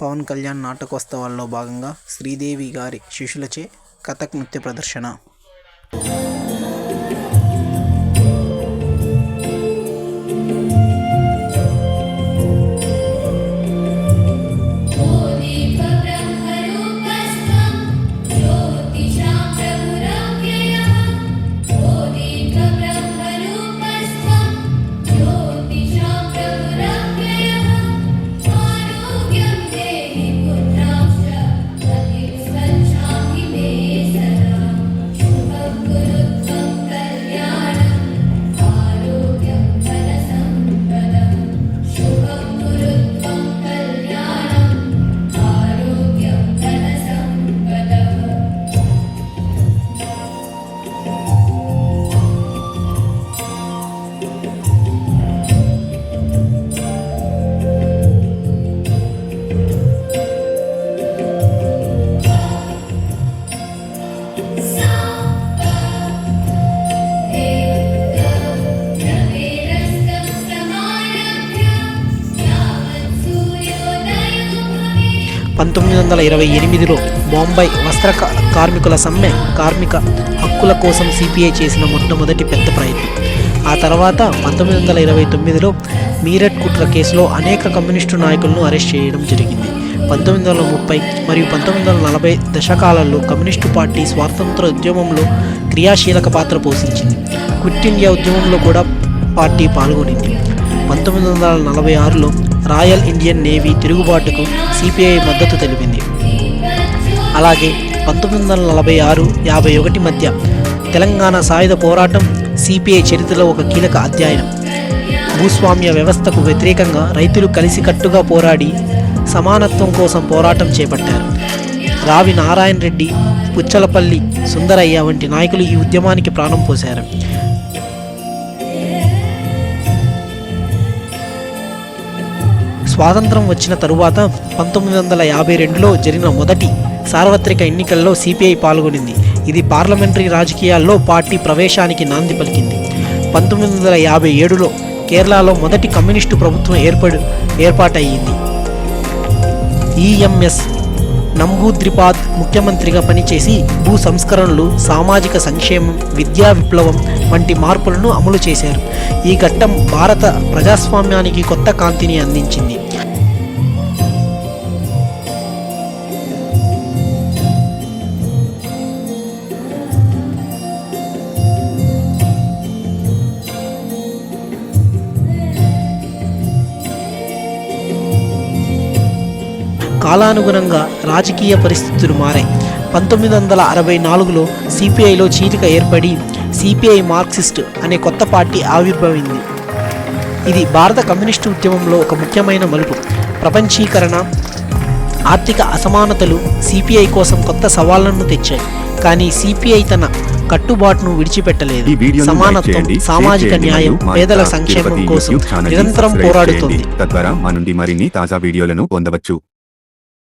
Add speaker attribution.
Speaker 1: పవన్ కళ్యాణ్ నాటకోత్సవాల్లో భాగంగా శ్రీదేవి గారి శిష్యులచే కథక్ నృత్య ప్రదర్శన. పంతొమ్మిది వందల ఇరవై ఎనిమిదిలో బొంబాయి వస్త్ర కార్మికుల సమ్మె కార్మిక హక్కుల కోసం సిపిఐ చేసిన మొట్టమొదటి పెద్ద ప్రయత్నం. ఆ తర్వాత పంతొమ్మిది వందల ఇరవై తొమ్మిదిలో మీరట్ కుట్ర కేసులో అనేక కమ్యూనిస్టు నాయకులను అరెస్ట్ చేయడం జరిగింది. పంతొమ్మిది వందల ముప్పై మరియు పంతొమ్మిది వందల నలభై దశకాలలో కమ్యూనిస్టు పార్టీ స్వాతంత్ర ఉద్యమంలో క్రియాశీలక పాత్ర పోషించింది. క్విట్ ఇండియా ఉద్యమంలో కూడా పార్టీ పాల్గొనింది. పంతొమ్మిది వందల నలభై ఆరులో రాయల్ ఇండియన్ నేవీ తిరుగుబాటుకు సిపిఐ మద్దతు తెలిపింది. అలాగే పంతొమ్మిది వందల నలభై ఆరు యాభై ఒకటి మధ్య తెలంగాణ సాయుధ పోరాటం సిపిఐ చరిత్రలో ఒక కీలక అధ్యాయం భూస్వామ్య వ్యవస్థకు వ్యతిరేకంగా రైతులు కలిసికట్టుగా పోరాడి సమానత్వం కోసం పోరాటం చేపట్టారు. రావి నారాయణ రెడ్డి పుచ్చలపల్లి సుందరయ్య వంటి నాయకులు ఈ ఉద్యమానికి ప్రాణం పోశారు. స్వాతంత్రం వచ్చిన తరువాత పంతొమ్మిది వందల యాభై రెండులో జరిగిన మొదటి సార్వత్రిక ఎన్నికల్లో సిపిఐ పాల్గొనింది. ఇది పార్లమెంటరీ రాజకీయాల్లో పార్టీ ప్రవేశానికి నాంది పలికింది. పంతొమ్మిది వందల యాభై ఏడులో కేరళలో మొదటి కమ్యూనిస్టు ప్రభుత్వం ఏర్పడు ఏర్పాటయ్యింది. ఈఎంఎస్ నంబూద్రిపాద్ ముఖ్యమంత్రిగా పనిచేసి భూ సంస్కరణలు సామాజిక సంక్షేమం విద్యా విప్లవం వంటి మార్పులను అమలు చేశారు. ఈ ఘట్టం భారత ప్రజాస్వామ్యానికి కొత్త కాంతిని అందించింది. కాలానుగుణంగా రాజకీయ పరిస్థితులు మారాయి. పంతొమ్మిది వందల అరవై నాలుగులో సిపిఐలో చీలిక ఏర్పడి సిపిఐ మార్క్సిస్ట్ అనే కొత్త పార్టీ ఆవిర్భవింది. ఇది భారత కమ్యూనిస్టు ఉద్యమంలో ఒక ముఖ్యమైన మలుపు. ప్రపంచీకరణ ఆర్థిక అసమానతలు సిపిఐ కోసం కొత్త సవాళ్ళను తెచ్చాయి. కానీ సిపిఐ తన కట్టుబాటును విడిచిపెట్టలేదు. సమానత్వం సామాజిక న్యాయం పేదల సంక్షేమం కోసం నిరంతరం పోరాడుతోంది.
Speaker 2: తద్వారా మా నుండి మరిన్ని తాజా వీడియోలను పొందవచ్చు.